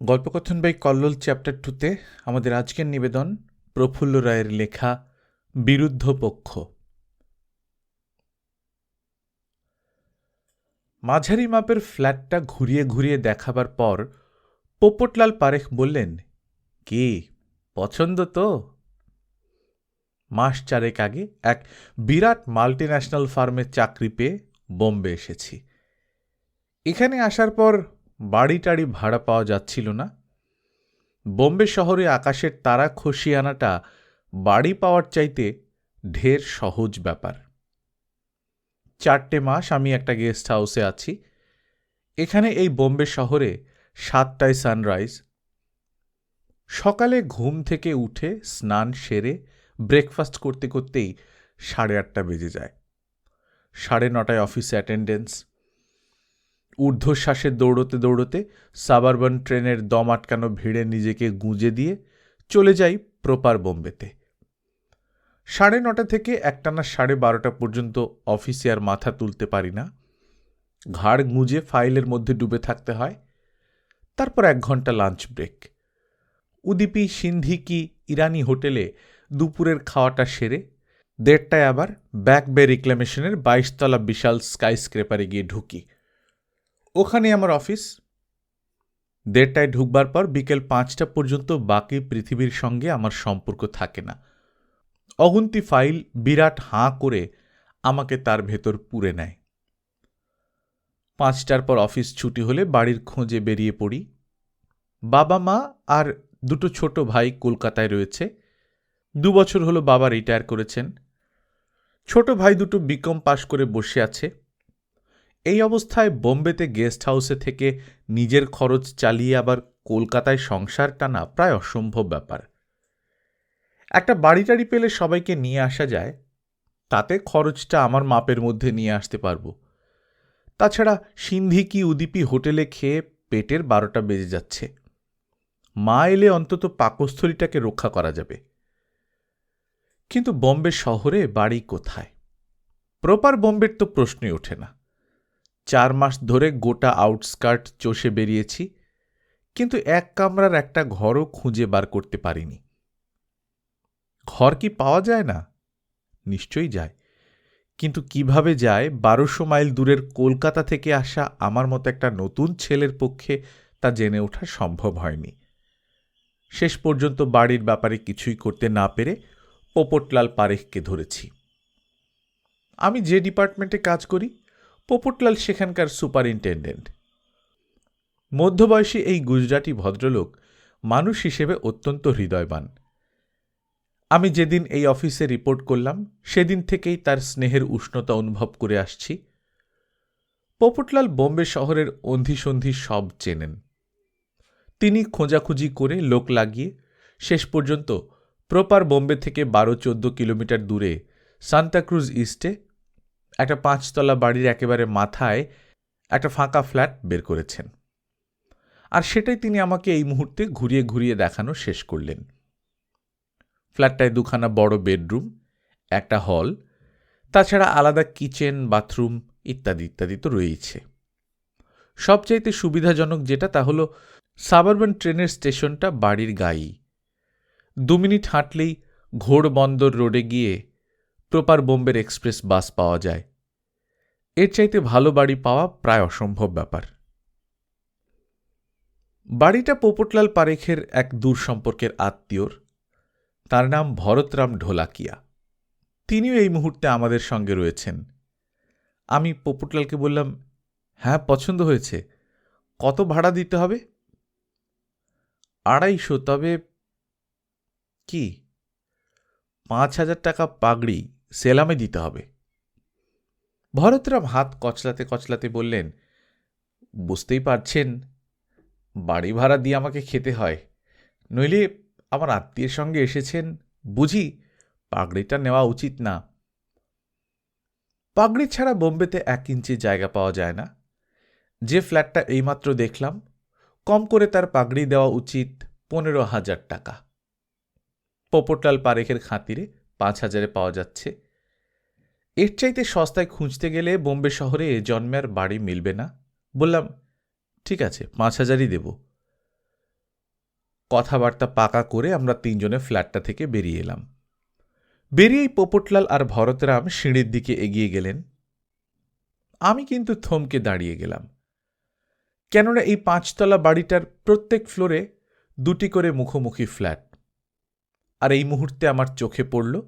গল্পকথন by Kallol chapter টুতে আমাদের আজকের নিবেদন প্রফুল্ল রায়ের লেখা বিরুদ্ধ পক্ষ। মাঝারি মাপের ফ্ল্যাটটা ঘুরিয়ে ঘুরিয়ে দেখাবার পর পোপটলাল পারেখ বললেন, কি, পছন্দ তো? মাস চারেক আগে এক বিরাট মাল্টিন্যাশনাল ফার্মে চাকরি পেয়ে বোম্বে এসেছি। এখানে আসার পর বাড়ি টাড়ি ভাড়া পাওয়া যাচ্ছিল না। বোম্বে শহরে আকাশের তারা খসিয়ে আনাটা বাড়ি পাওয়ার চাইতে ঢের সহজ ব্যাপার। চারটে মাস আমি একটা গেস্ট হাউসে আছি। এখানে এই বোম্বে শহরে সাতটায় সানরাইজ। সকালে ঘুম থেকে উঠে স্নান সেরে ব্রেকফাস্ট করতে করতেই সাড়ে আটটা বেজে যায়। সাড়ে নটায় অফিসে অ্যাটেন্ডেন্স। ঊর্ধ্বশ্বাসে দৌড়তে দৌড়তে সাবারবান ট্রেনের দম আটকানো ভিড়ে নিজেকে গুঁজে দিয়ে চলে যাই প্রপার বোম্বেতে। সাড়ে নটা থেকে একটানা সাড়ে বারোটা পর্যন্ত অফিসে আর মাথা তুলতে পারি না। ঘাড় গুঁজে ফাইলের মধ্যে ডুবে থাকতে হয়। তারপর এক ঘণ্টা লাঞ্চ ব্রেক। উদিপি, সিন্ধি কি ইরানি হোটেলে দুপুরের খাওয়াটা সেরে দেড়টায় আবার ব্যাক বে রিক্লামেশনের বাইশতলা বিশাল স্কাই স্ক্রেপারে গিয়ে ঢুকি। ওখানে আমার অফিস। দেড়টায় ঢুকবার পর বিকেল পাঁচটা পর্যন্ত বাকি পৃথিবীর সঙ্গে আমার সম্পর্ক থাকে না। অগুন্তি ফাইল বিরাট হাঁ করে আমাকে তার ভেতর পুরে নেয়। পাঁচটার পর অফিস ছুটি হলে বাড়ির খোঁজে বেরিয়ে পড়ি। বাবা মা আর দুটো ছোট ভাই কলকাতায় রয়েছে। দু বছর হলো বাবা রিটায়ার করেছেন। ছোট ভাই দুটো বিকম পাশ করে বসে আছে। এই অবস্থায় বোম্বেতে গেস্ট হাউসে থেকে নিজের খরচ চালিয়ে আবার কলকাতায় সংসার টানা প্রায় অসম্ভব ব্যাপার। একটা বাড়ি টাড়ি পেলে সবাইকে নিয়ে আসা যায়, তাতে খরচটা আমার মাপের মধ্যে নিয়ে আসতে পারব। তাছাড়া সিন্ধি কি উদিপি হোটেলে খেয়ে পেটের বারোটা বেজে যাচ্ছে। মা এলে অন্তত পাকস্থলীটাকে রক্ষা করা যাবে। কিন্তু বোম্বে শহরে বাড়ি কোথায়? প্রপার বোম্বের তো প্রশ্নই ওঠে না। চার মাস ধরে গোটা আউটস্কার্ট চষে বেরিয়েছি, কিন্তু এক কামরার একটা ঘরও খুঁজে বার করতে পারিনি। ঘর কি পাওয়া যায় না? নিশ্চয়ই যায়। কিন্তু কীভাবে যায়? বারোশো মাইল দূরের কলকাতা থেকে আসা আমার মতো একটা নতুন ছেলের পক্ষে তা জেনে ওঠা সম্ভব হয়নি। শেষ পর্যন্ত বাড়ির ব্যাপারে কিছুই করতে না পেরে পোপটলাল পারেখকে ধরেছি। আমি যে ডিপার্টমেন্টে কাজ করি পোপটলাল সেখানকার সুপারিনটেন্ডেন্ট। মধ্যবয়সী এই গুজরাটি ভদ্রলোক মানুষ হিসেবে অত্যন্ত হৃদয়বান। আমি যেদিন এই অফিসে রিপোর্ট করলাম, সেদিন থেকেই তার স্নেহের উষ্ণতা অনুভব করে আসছি। পোপটলাল বোম্বে শহরের অন্ধিসন্ধি সব চেনেন। তিনি খোঁজাখুঁজি করে লোক লাগিয়ে শেষ পর্যন্ত প্রপার বোম্বে থেকে বারো চোদ্দ কিলোমিটার দূরে সান্তাক্রুজ ইস্টে একটা পাঁচতলা বাড়ির একেবারে মাথায় একটা ফাঁকা ফ্ল্যাট বের করেছেন। আর সেটাই তিনি আমাকে এই মুহূর্তে ঘুরিয়ে ঘুরিয়ে দেখানো শেষ করলেন। ফ্ল্যাটটায় দুখানা বড় বেডরুম, একটা হল, তাছাড়া আলাদা কিচেন, বাথরুম ইত্যাদি ইত্যাদি তো রয়েছে সবচাইতে সুবিধাজনক যেটা তা হলো সাবারবান ট্রেনের স্টেশনটা বাড়ির গায়েই। দু মিনিট হাঁটলেই ঘোড়বন্দর রোডে গিয়ে প্রপার বোম্বের এক্সপ্রেস বাস পাওয়া যায়। এর চাইতে ভালো বাড়ি পাওয়া প্রায় অসম্ভব ব্যাপার। বাড়িটা পোপটলাল পারেখের এক দূর সম্পর্কের আত্মীয়র। তার নাম ভরতরাম ঢোলাকিয়া। তিনিও এই মুহূর্তে আমাদের সঙ্গে রয়েছেন। আমি পোপটলালকে বললাম হ্যাঁ পছন্দ হয়েছে। কত ভাড়া দিতে হবে? আড়াইশো, তবে কি? পাঁচ হাজার টাকা পাগড়ি সেলামে দিতে হবে। ভরতরাম হাত কচলাতে কচলাতে বললেন, বুঝতেই পারছেন, বাড়ি ভাড়া দিয়ে আমাকে খেতে হয়। নইলে আমার আত্মীয়ের সঙ্গে এসেছেন, বুঝি পাগড়িটা নেওয়া উচিত না। পাগড়ি ছাড়া বোম্বেতে এক ইঞ্চি জায়গা পাওয়া যায় না। যে ফ্ল্যাটটা এইমাত্র দেখলাম, কম করে তার পাগড়ি দেওয়া উচিত পনেরো হাজার টাকা। পোপটলাল পারেখের খাতিরে পাঁচ হাজারে পাওয়া যাচ্ছে। এর চাইতে সস্তায় খুঁজতে গেলে বোম্বে শহরে জন্মের বাড়ি মিলবে না? বললাম, ঠিক আছে, পাঁচ হাজারই দেব। কথাবার্তা পাকা করে আমরা তিনজনে ফ্ল্যাটটা থেকে বেরিয়ে এলাম। বেরিয়েই পোপটলাল আর ভরতরাম সিঁড়ির দিকে এগিয়ে গেলেন। আমি কিন্তু থমকে দাঁড়িয়ে গেলাম। কেননা এই পাঁচতলা বাড়িটার প্রত্যেক ফ্লোরে দুটি করে মুখোমুখি ফ্ল্যাট। আর এই মুহূর্তে আমার চোখে পড়ল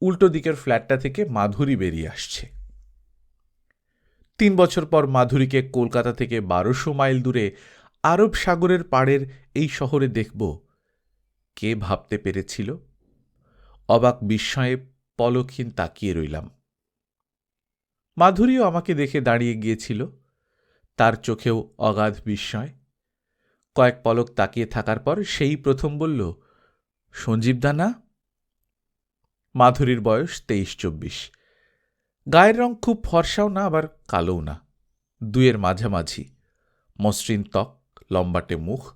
উল্টো দিকের ফ্ল্যাটটা থেকে মাধুরী বেরিয়ে আসছে। তিন বছর পর মাধুরীকে কলকাতা থেকে বারোশো মাইল দূরে আরব সাগরের পাড়ের এই শহরে দেখব কে ভাবতে পেরেছিল। অবাক বিস্ময়ে পলকহীন তাকিয়ে রইলাম। মাধুরীও আমাকে দেখে দাঁড়িয়ে গিয়েছিল। তার চোখেও অগাধ বিস্ময়। কয়েক পলক তাকিয়ে থাকার পর সেই প্রথম বলল, সঞ্জীব দানা মাধুরীর বয়স তেইশ চব্বিশ গায়ের রং খুব ফর্সাও না, আবার কালোও না। দুয়ের মাঝামাঝি। মসৃণ ত্বক, লম্বাটে মুখ।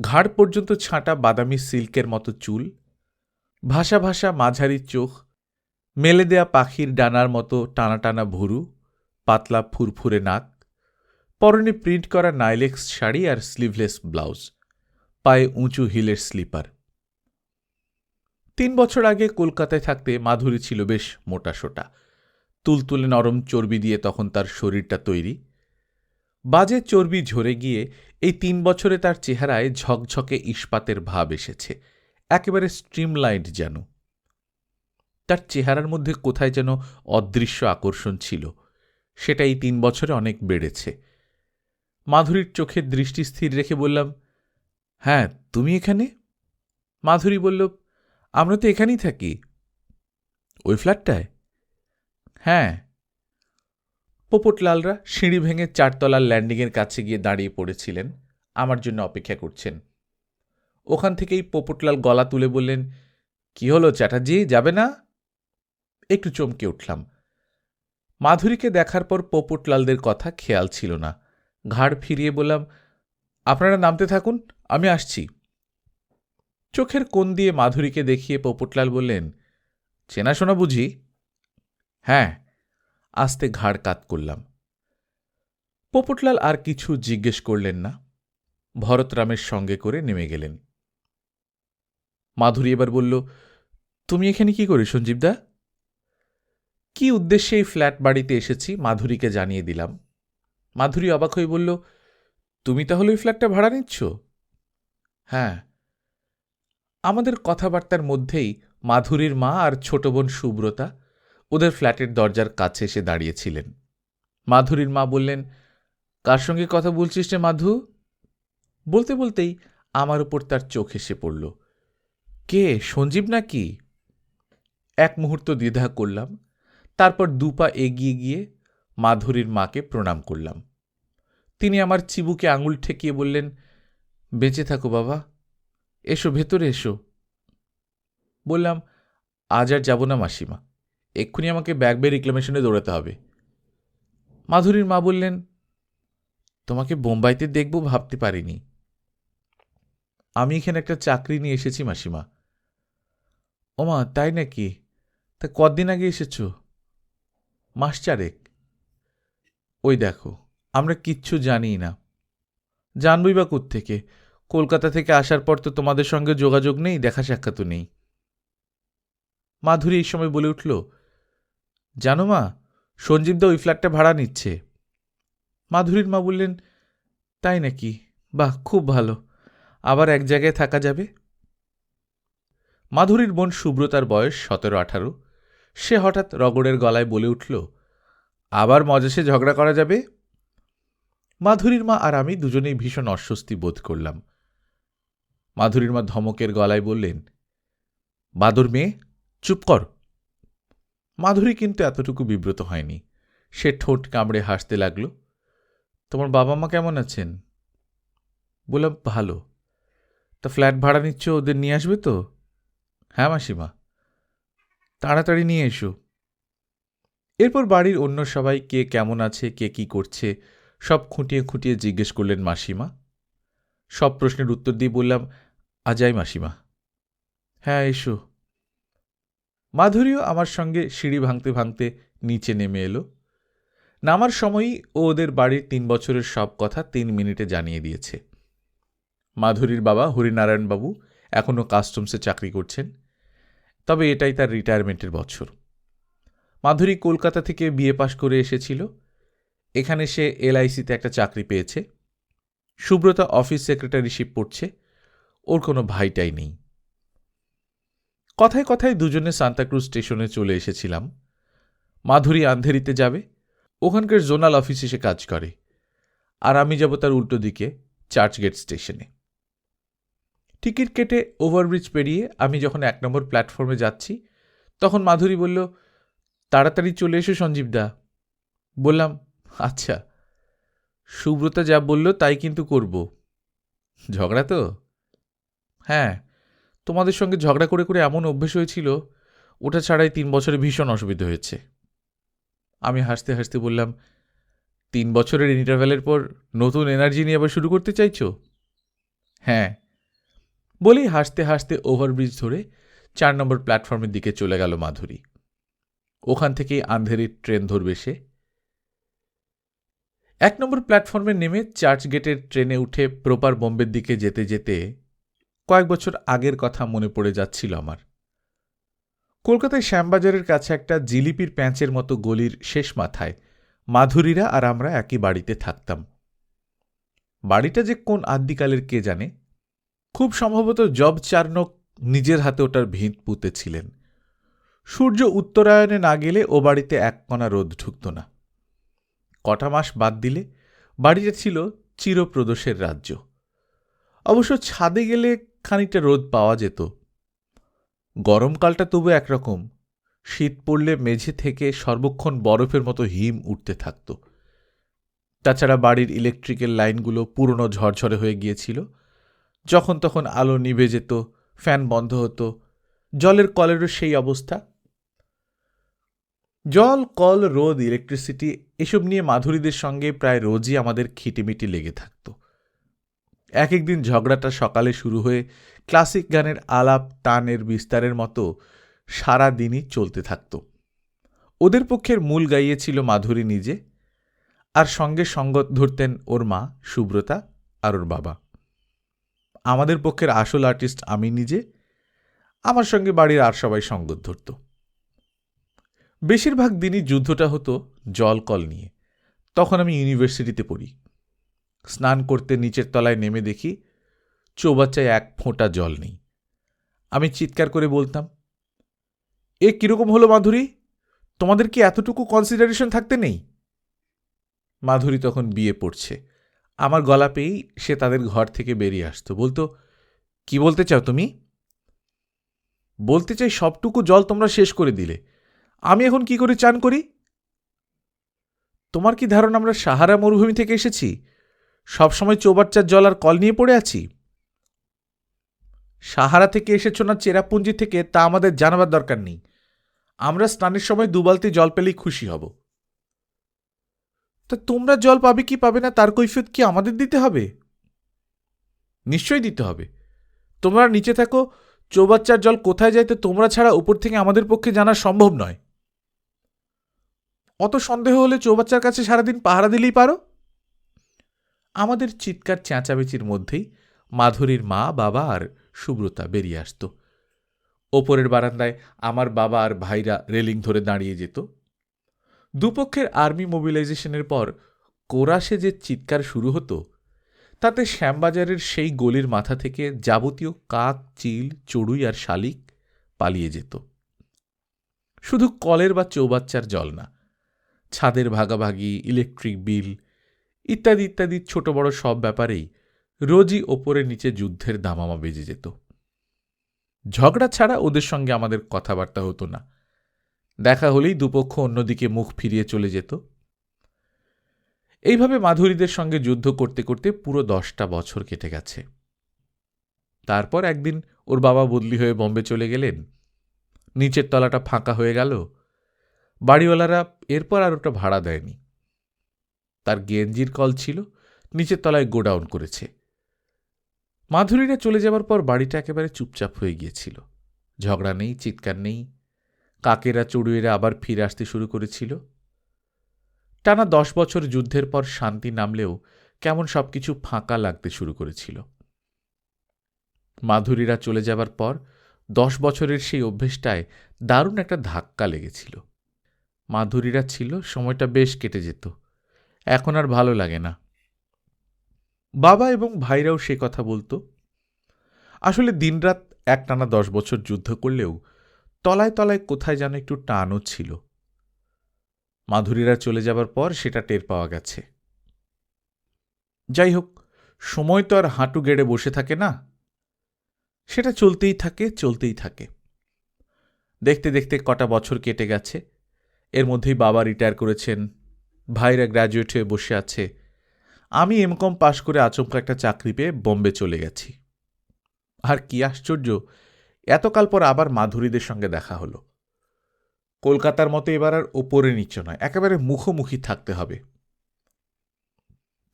ঘাড় পর্যন্ত ছাঁটা বাদামি সিল্কের মতো চুল। ভাসা ভাসা মাঝারি চোখ। মেলে দেয়া পাখির ডানার মতো টানা টানা ভুরু। পাতলা ফুরফুরে নাক। পরনে প্রিন্ট করা নাইলেক্স শাড়ি আর স্লিভলেস ব্লাউজ। পায়ে উঁচু হিলের স্লিপার। তিন বছর আগে কলকাতায় থাকতে মাধুরী ছিল বেশ মোটাসোটা তুলতুলে নরম চর্বি দিয়ে তখন তার শরীরটা তৈরি। বাজে চর্বি ঝরে গিয়ে এই তিন বছরে তার চেহারায় ঝকঝকে ইস্পাতের ভাব এসেছে, একেবারে স্ট্রিমলাইন্ড যেন। তার চেহারার মধ্যে কোথায় যেন অদৃশ্য আকর্ষণ ছিল, সেটা এই তিন বছরে অনেক বেড়েছে। মাধুরীর চোখের দৃষ্টি স্থির রেখে বললাম হ্যাঁ তুমি এখানে? মাধুরী বলল আমরা তো এখানেই থাকি। ওই ফ্ল্যাটটায়? হ্যাঁ। পোপটলালরা সিঁড়ি ভেঙে চারতলার ল্যান্ডিংয়ের কাছে গিয়ে দাঁড়িয়ে পড়েছিলেন, আমার জন্য অপেক্ষা করছেন। ওখান থেকেই পোপটলাল গলা তুলে বললেন, কি হলো চ্যাটার্জি, যাবে না? একটু চমকে উঠলাম। মাধুরীকে দেখার পর পোপটলালদের কথা খেয়াল ছিল না। ঘাড় ফিরিয়ে বললাম, আপনারা নামতে থাকুন, আমি আসছি। চোখের কোণ দিয়ে মাধুরীকে দেখিয়ে পোপটলাল বললেন, চেনাশোনা বুঝি? হ্যাঁ আস্তে ঘাড় কাত করলাম। পোপটলাল আর কিছু জিজ্ঞেস করলেন না। ভরতরামের সঙ্গে করে নেমে গেলেন। মাধুরী এবার বলল, তুমি এখানে কি করি সঞ্জীবদা কি উদ্দেশ্যে এই ফ্ল্যাট বাড়িতে এসেছি, মাধুরীকে জানিয়ে দিলাম। মাধুরী অবাক হয়ে বলল, তুমি তাহলে ওই ফ্ল্যাটটা ভাড়া নিচ্ছ? হ্যাঁ। আমাদের কথাবার্তার মধ্যেই মাধুরীর মা আর ছোট বোন সুব্রতা ওদের ফ্ল্যাটের দরজার কাছে এসে দাঁড়িয়েছিলেন। মাধুরীর মা বললেন, কার সঙ্গে কথা বলছিস রে মাধু? বলতে বলতেই আমার উপর তার চোখ এসে পড়ল। কে, সঞ্জীব নাকি? এক মুহূর্ত দ্বিধা করলাম, তারপর দুপা এগিয়ে গিয়ে মাধুরীর মাকে প্রণাম করলাম। তিনি আমার চিবুকে আঙুল ঠেকিয়ে বললেন, বেঁচে থাকো বাবা। এসো, ভেতরে এসো। বললাম, আজ আর যাব না মাসিমা। এক্ষুনি আমাকে ব্যাগ বে রিক্লামেশনে দৌড়াতে হবে। মাধুরীর মা বললেন, তোমাকে বোম্বাইতে দেখব, ভাবতে পারিনি। আমি এখানে একটা চাকরি নিয়ে এসেছি মাসিমা। ওমা তাই নাকি? তা কদিন আগে এসেছ? মাস চারেক। ওই দেখো, আমরা কিচ্ছু জানি না। জানবই বা থেকে কলকাতা থেকে আসার পর তো তোমাদের সঙ্গে যোগাযোগ নেই, দেখা সাক্ষাৎ নেই। মাধুরী এই সময় বলে উঠল, জানো মা সঞ্জীবদা ওই ফ্ল্যাটটা ভাড়া নিচ্ছে। মাধুরীর মা বললেন, তাই নাকি? বাহ, খুব ভালো। আবার এক জায়গায় থাকা যাবে? মাধুরীর বোন সুব্রতার বয়স সতেরো আঠারো। সে হঠাৎ রগড়ের গলায় বলে উঠল, আবার মজাসে ঝগড়া করা যাবে? মাধুরীর মা আর আমি দুজনেই ভীষণ অস্বস্তি বোধ করলাম। মাধুরীর মা ধমকের গলায় বললেন, বাদর মেয়ে, চুপ কর। মাধুরী কিন্তু এতটুকু বিব্রত হয়নি। সে ঠোঁট কামড়ে হাসতে লাগল, তোমার বাবা মা কেমন আছেন? বললাম, ভালো। তা ফ্ল্যাট ভাড়া নিচ্ছ, ওদের নিয়ে আসবে তো? হ্যাঁ মাসিমা। তাড়াতাড়ি নিয়ে এসো। এরপর বাড়ির অন্য সবাই কে কেমন আছে, কে কি করছে, সব খুঁটিয়ে খুঁটিয়ে জিজ্ঞেস করলেন মাসিমা। সব প্রশ্নের উত্তর দিয়ে বললাম আজাই মাসিমা। হ্যাঁ এসো। মাধুরীও আমার সঙ্গে সিঁড়ি ভাঙতে ভাঙতে নিচে নেমে এলো। নামার সময়ই ও ওদের বাড়ির তিন বছরের সব কথা তিন মিনিটে জানিয়ে দিয়েছে। মাধুরীর বাবা হরিনারায়ণবাবু এখনও কাস্টমসে চাকরি করছেন। তবে এটাই তার রিটায়ারমেন্টের বছর। মাধুরী কলকাতা থেকে বিএ পাশ করে এসেছিল। এখানে সে এলআইসিতে একটা চাকরি পেয়েছে। সুব্রতা অফিস সেক্রেটারিশিপ পড়ছে। ওর কোনো ভাইটাই নেই। কথায় কথায় দুজনে সান্তাক্রুজ স্টেশনে চলে এসেছিলাম। মাধুরী আন্ধেরিতে যাবে, ওখানকার জোনাল অফিসে সে কাজ করে, আর আমি যাব তার উল্টো দিকে, চার্চগেট স্টেশনে। টিকিট কেটে ওভারব্রিজ পেরিয়ে আমি যখন এক নম্বর প্ল্যাটফর্মে যাচ্ছি, তখন মাধুরী বলল, তাড়াতাড়ি চলে এসো সঞ্জীবদা বললাম আচ্ছা। সুব্রতা যা বলল তাই কিন্তু করব। ঝগড়া তো? হ্যাঁ তোমাদের সঙ্গে ঝগড়া করে করে এমন অভ্যেস হয়েছিল, ওটা ছাড়াই তিন বছরে ভীষণ অসুবিধা হয়েছে। আমি হাসতে হাসতে বললাম, তিন বছরের ইন্টারভ্যালের পর নতুন এনার্জি নিয়ে আবার শুরু করতে চাইছো? হ্যাঁ। বলেই হাসতে হাসতে ওভারব্রিজ ধরে চার নম্বর প্ল্যাটফর্মের দিকে চলে গেল মাধুরী। ওখান থেকেই আন্ধেরির ট্রেন ধরবে সে। এক নম্বর প্ল্যাটফর্মে নেমে চার্চ গেটের ট্রেনে উঠে প্রপার বোম্বের দিকে যেতে যেতে কয়েক বছর আগের কথা মনে পড়ে যাচ্ছিল আমার। কলকাতায় শ্যামবাজারের কাছে একটা জিলিপির প্যাঁচের মতো গলির শেষ মাথায় মাধুরীরা আর আমরা একই বাড়িতে থাকতাম। বাড়িটা যে কোন আদ্যিকালের কে জানে? খুব সম্ভবত জব চার্নক নিজের হাতে ওটার ভিত পুঁতেছিলেন সূর্য উত্তরায়ণে না গেলে ও বাড়িতে এক কণা রোদ ঢুকত না। কটা মাস বাদ দিলে বাড়িটা ছিল চিরপ্রদোষের রাজ্য। অবশ্য ছাদে গেলে খানিকটা রোদ পাওয়া যেত। গরমকালটা তবু একরকম। শীত পড়লে মেঝে থেকে সর্বক্ষণ বরফের মতো হিম উঠতে থাকত। তাছাড়া বাড়ির ইলেকট্রিক্যাল লাইনগুলো পুরনো ঝরঝরে হয়ে গিয়েছিল। যখন তখন আলো নিভে যেত, ফ্যান বন্ধ হতো, জলের কলেরও সেই অবস্থা। জল, কল, রোদ, ইলেকট্রিসিটি, এসব নিয়ে মাধুরীদের সঙ্গে প্রায় রোজই আমাদের খিটিমিটি লেগে থাকত। এক একদিন ঝগড়াটা সকালে শুরু হয়ে ক্লাসিক গানের আলাপ টানের বিস্তারের মতো সারা দিনই চলতে থাকত। ওদের পক্ষের মূল গাইয়েছিল মাধুরী নিজে, আর সঙ্গে সঙ্গত ধরতেন ওর মা, সুব্রতা, আর ওর বাবা। আমাদের পক্ষের আসল আর্টিস্ট আমি নিজে, আমার সঙ্গে বাড়ির আর সবাই সঙ্গত ধরত। বেশিরভাগ দিনই যুদ্ধটা হতো জল কল নিয়ে। তখন আমি ইউনিভার্সিটিতে পড়ি। স্নান করতে নিচের তলায় নেমে দেখি চৌবাচ্চায় এক ফোঁটা জল নেই। আমি চিৎকার করে বলতাম, এ কীরকম হলো মাধুরী? তোমাদের কি এতটুকু কনসিডারেশন থাকতে নেই? মাধুরী তখন বিয়ে পড়ছে। আমার গলা পেয়েই সে তাদের ঘর থেকে বেরিয়ে আসতো। বলতো, কি বলতে চাও তুমি? বলতে চাই সবটুকু জল তোমরা শেষ করে দিলে। আমি এখন কি করে চান করি? তোমার কি ধারণা আমরা সাহারা মরুভূমি থেকে এসেছি? সবসময় চৌবাচ্চার জল আর কল নিয়ে পড়ে আছি? সাহারা থেকে এসেছ না চেরাপুঞ্জি থেকে তা আমাদের জানাবার দরকার নেই। আমরা স্নানের সময় দুবালতি জল পেলেই খুশি হব। তা তোমরা জল পাবে কি পাবে না তার কৈফিয়ত কি আমাদের দিতে হবে? নিশ্চয়ই দিতে হবে। তোমরা নিচে থাকো, চৌবাচ্চার জল কোথায় যাইতে তোমরা ছাড়া উপর থেকে আমাদের পক্ষে জানা সম্ভব নয়। অত সন্দেহ হলে চৌবাচ্চার কাছে সারাদিন পাহারা দিলেই পারো? আমাদের চিৎকার চেঁচামেচির মধ্যেই মাধুরীর মা, বাবা আর সুব্রতা বেরিয়ে আসত। ওপরের বারান্দায় আমার বাবা আর ভাইরা রেলিং ধরে দাঁড়িয়ে যেত। দুপক্ষের আর্মি মোবিলাইজেশনের পর কোরাসে যে চিৎকার শুরু হতো, তাতে শ্যামবাজারের সেই গলির মাথা থেকে যাবতীয় কাক, চিল, চড়ুই আর শালিক পালিয়ে যেত। শুধু কলের বা চৌবাচ্চার জল না, ছাদের ভাগাভাগি, ইলেকট্রিক বিল ইত্যাদি ইত্যাদি ছোট বড় সব ব্যাপারেই রোজই ওপরে নিচে যুদ্ধের দামামা বেজে যেত। ঝগড়া ছাড়া ওদের সঙ্গে আমাদের কথাবার্তা হতো না। দেখা হলেই দুপক্ষ অন্যদিকে মুখ ফিরিয়ে চলে যেত। এইভাবে মাধুরীদের সঙ্গে যুদ্ধ করতে করতে পুরো দশটা বছর কেটে গেছে। তারপর একদিন ওর বাবা বদলি হয়ে বম্বে চলে গেলেন। নিচের তলাটা ফাঁকা হয়ে গেল। বাড়িওয়ালারা এরপর আর ওটা ভাড়া দেয়নি। তার গেঞ্জির কল ছিল, নিচের তলায় গোডাউন করেছে। মাধুরীরা চলে যাবার পর বাড়িটা একেবারে চুপচাপ হয়ে গিয়েছিল। ঝগড়া নেই, চিৎকার নেই। কাকেরা চড়ুয়েরা আবার ফিরে আসতে শুরু করেছিল। টানা দশ বছর যুদ্ধের পর শান্তি নামলেও কেমন সবকিছু ফাঁকা লাগতে শুরু করেছিল। মাধুরীরা চলে যাবার পর দশ বছরের সেই অভ্যেসটায় দারুণ একটা ধাক্কা লেগেছিল। মাধুরীরা ছিল, সময়টা বেশ কেটে যেত। এখন আর ভালো লাগে না। বাবা এবং ভাইরাও সে কথা বলতো। আসলে দিনরাত একটানা দশ বছর যুদ্ধ করলেও তলায় তলায় কোথায় যেন একটু টানও ছিল। মাধুরীরা চলে যাবার পর সেটা টের পাওয়া গেছে। যাই হোক, সময় তো আর হাঁটু গেড়ে বসে থাকে না। সেটা চলতেই থাকে চলতেই থাকে। দেখতে দেখতে কটা বছর কেটে গেছে। এর মধ্যেই বাবা রিটায়ার করেছেন। ভাইরা গ্র্যাজুয়েট হয়ে বসে আছে। আমি এমকম পাশ করে আচমকা একটা চাকরি পেয়ে বোম্বে চলে গেছি। আর কি আশ্চর্য, এতকাল পর আবার মাধুরীদের সঙ্গে দেখা হলো। কলকাতার মতো এবার আর ওপরে নিচে নয়, একেবারে মুখোমুখি থাকতে হবে।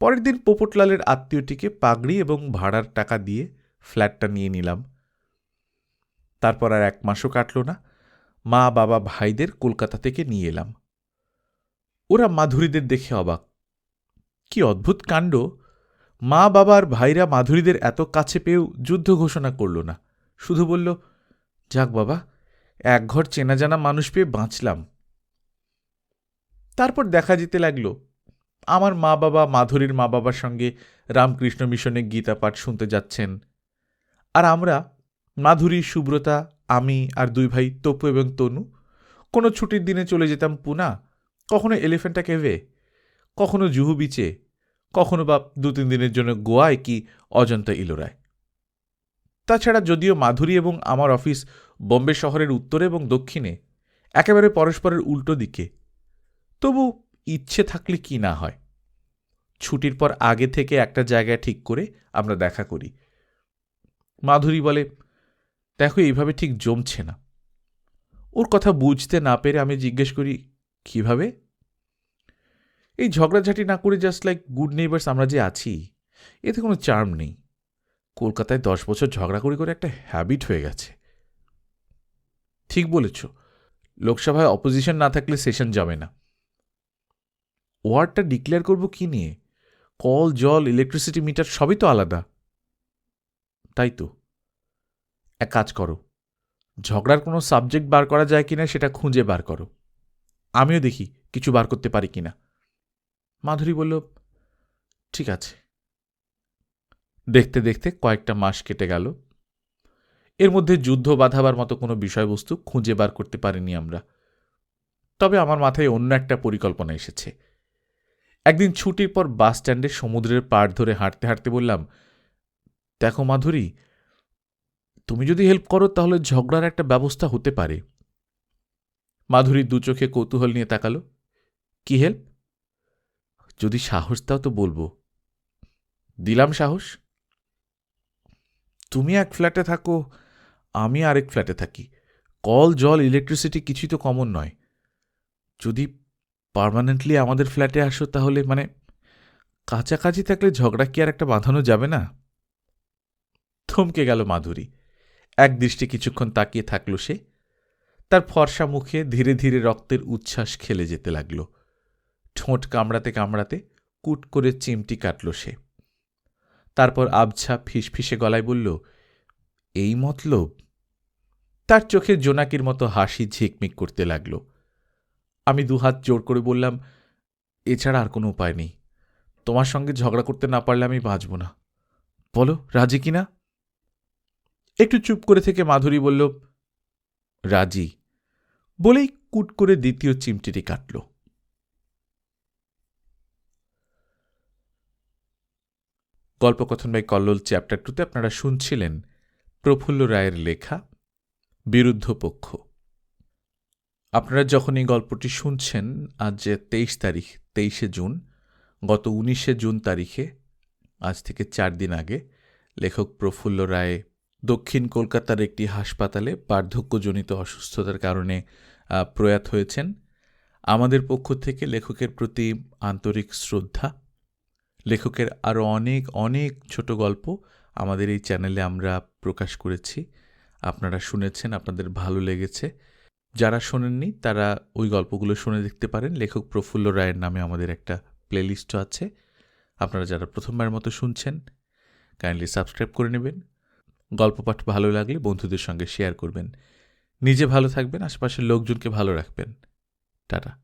পরের দিন পোপটলালের আত্মীয়টিকে পাগড়ি এবং ভাড়ার টাকা দিয়ে ফ্ল্যাটটা নিয়ে নিলাম। তারপর আর এক মাসও কাটল না মা বাবা ভাইদের কলকাতা থেকে নিয়ে এলাম। ওরা মাধুরীদের দেখে অবাক। কি অদ্ভুত কাণ্ড! মা বাবার ভাইরা মাধুরীদের এত কাছে পেয়েও যুদ্ধ ঘোষণা করল না। শুধু বলল, যাক বাবা, এক ঘর চেনা জানা মানুষ পেয়ে বাঁচলাম। তারপর দেখা যেতে লাগল, আমার মা বাবা মাধুরীর মা বাবার সঙ্গে রামকৃষ্ণ মিশনে গীতা পাঠ শুনতে যাচ্ছেন। আর আমরা, মাধুরী, সুব্রতা, আমি আর দুই ভাই, তপু এবং তনু, কোনো ছুটির দিনে চলে যেতাম পুনা কখনো এলিফেন্টা কেভে কখনো জুহু বিচে? কখনো বা দু তিন দিনের জন্য গোয়ায় কি অজন্তা ইলোরায়? তাছাড়া যদিও মাধুরী এবং আমার অফিস বোম্বে শহরের উত্তরে এবং দক্ষিণে, একেবারে পরস্পরের উল্টো দিকে, তবু ইচ্ছে থাকলে কি না হয়? ছুটির পর আগে থেকে একটা জায়গায় ঠিক করে আমরা দেখা করি। মাধুরী বলে, দেখো, এইভাবে ঠিক জমছে না। ওর কথা বুঝতে না পেরে আমি জিজ্ঞেস করি, কীভাবে? এই ঝগড়াঝাটি না করে জাস্ট লাইক গুড নেইবার্স আমরা যে আছি, এতে কোনো চার্ম নেই। কলকাতায় দশ বছর ঝগড়া করে করে একটা হ্যাবিট হয়ে গেছে। ঠিক বলেছ। লোকসভায় অপোজিশন না থাকলে সেশন যাবে না। ওয়ার্ডটা ডিক্লেয়ার করব কি নিয়ে? কল, জল ইলেকট্রিসিটি মিটার সবই তো আলাদা। তাই তো। এক কাজ করো। ঝগড়ার কোনো সাবজেক্ট বার করা যায় কিনা সেটা খুঁজে বার করো। আমিও দেখি কিছু বার করতে পারি কিনা। মাধুরী বলল, ঠিক আছে। দেখতে দেখতে কয়েকটা মাস কেটে গেল। এর মধ্যে যুদ্ধ বাঁধাবার মতো কোনো বিষয়বস্তু খুঁজে বার করতে পারিনি আমরা। তবে আমার মাথায় অন্য একটা পরিকল্পনা এসেছে। একদিন ছুটির পর বাস স্ট্যান্ডে সমুদ্রের পাড় ধরে হাঁটতে হাঁটতে বললাম, দেখো মাধুরী, তুমি যদি হেল্প করো তাহলে ঝগড়ার একটা ব্যবস্থা হতে পারে। মাধুরী দু চোখে কৌতূহল নিয়ে তাকালো, কি হেল্প? যদি সাহস দাও তো বলব। দিলাম সাহস। তুমি এক ফ্ল্যাটে থাকো, আমি আরেক ফ্ল্যাটে থাকি। কল, জল ইলেকট্রিসিটি কিছুই তো কমন নয়। যদি পার্মানেন্টলি আমাদের ফ্ল্যাটে আসো তাহলে মানে কাছাকাছি থাকলে ঝগড়া কি আর একটা বাঁধানো যাবে না? থমকে গেল মাধুরী। এক দৃষ্টি কিছুক্ষণ তাকিয়ে থাকল সে। তার ফর্সা মুখে ধীরে ধীরে রক্তের উচ্ছ্বাস খেলে যেতে লাগল। ঠোঁট কামড়াতে কামড়াতে কুট করে চিমটি কাটল সে। তারপর আবছা ফিসফিসে গলায় বলল, এই মতলব? তার চোখে জোনাকির মতো হাসি ঝিকমিক করতে লাগল। আমি দুহাত জোর করে বললাম, এছাড়া আর কোনো উপায় নেই। তোমার সঙ্গে ঝগড়া করতে না পারলে আমি বাঁচব না। বলো, রাজি কিনা একটু চুপ করে থেকে মাধুরী বলল, রাজি। বলেই কুট করে দ্বিতীয় চিমটিটি কাটল। গল্পকথন বাই কল্লোল চ্যাপ্টার টুতে আপনারা শুনছিলেন প্রফুল্ল রায়ের লেখা, বিরুদ্ধ পক্ষ। আপনারা যখন এই গল্পটি শুনছেন, আজ যে তেইশ তারিখ, তেইশে জুন, গত উনিশে জুন তারিখে, আজ থেকে চার দিন আগে, লেখক প্রফুল্ল রায় দক্ষিণ কলকাতার একটি হাসপাতালে বার্ধক্যজনিত অসুস্থতার কারণে প্রয়াত হয়েছেন। আমাদের পক্ষ থেকে লেখকের প্রতি আন্তরিক শ্রদ্ধা লেখকের আরও অনেক অনেক ছোট গল্প আমাদের এই চ্যানেলে আমরা প্রকাশ করেছি। আপনারা শুনেছেন, আপনাদের ভালো লেগেছে। যারা শোনেননি, তারা ওই গল্পগুলো শুনে দেখতে পারেন। লেখক প্রফুল্ল রায়ের নামে আমাদের একটা প্লেলিস্টও আছে। আপনারা যারা প্রথমবার মতো শুনছেন, কাইন্ডলি সাবস্ক্রাইব করে নেবেন। গল্প পাঠ ভালো লাগলে বন্ধুদের সঙ্গে শেয়ার করবেন। নিজে ভালো থাকবেন, আশেপাশের লোকজনকে ভালো রাখবেন। টাটা।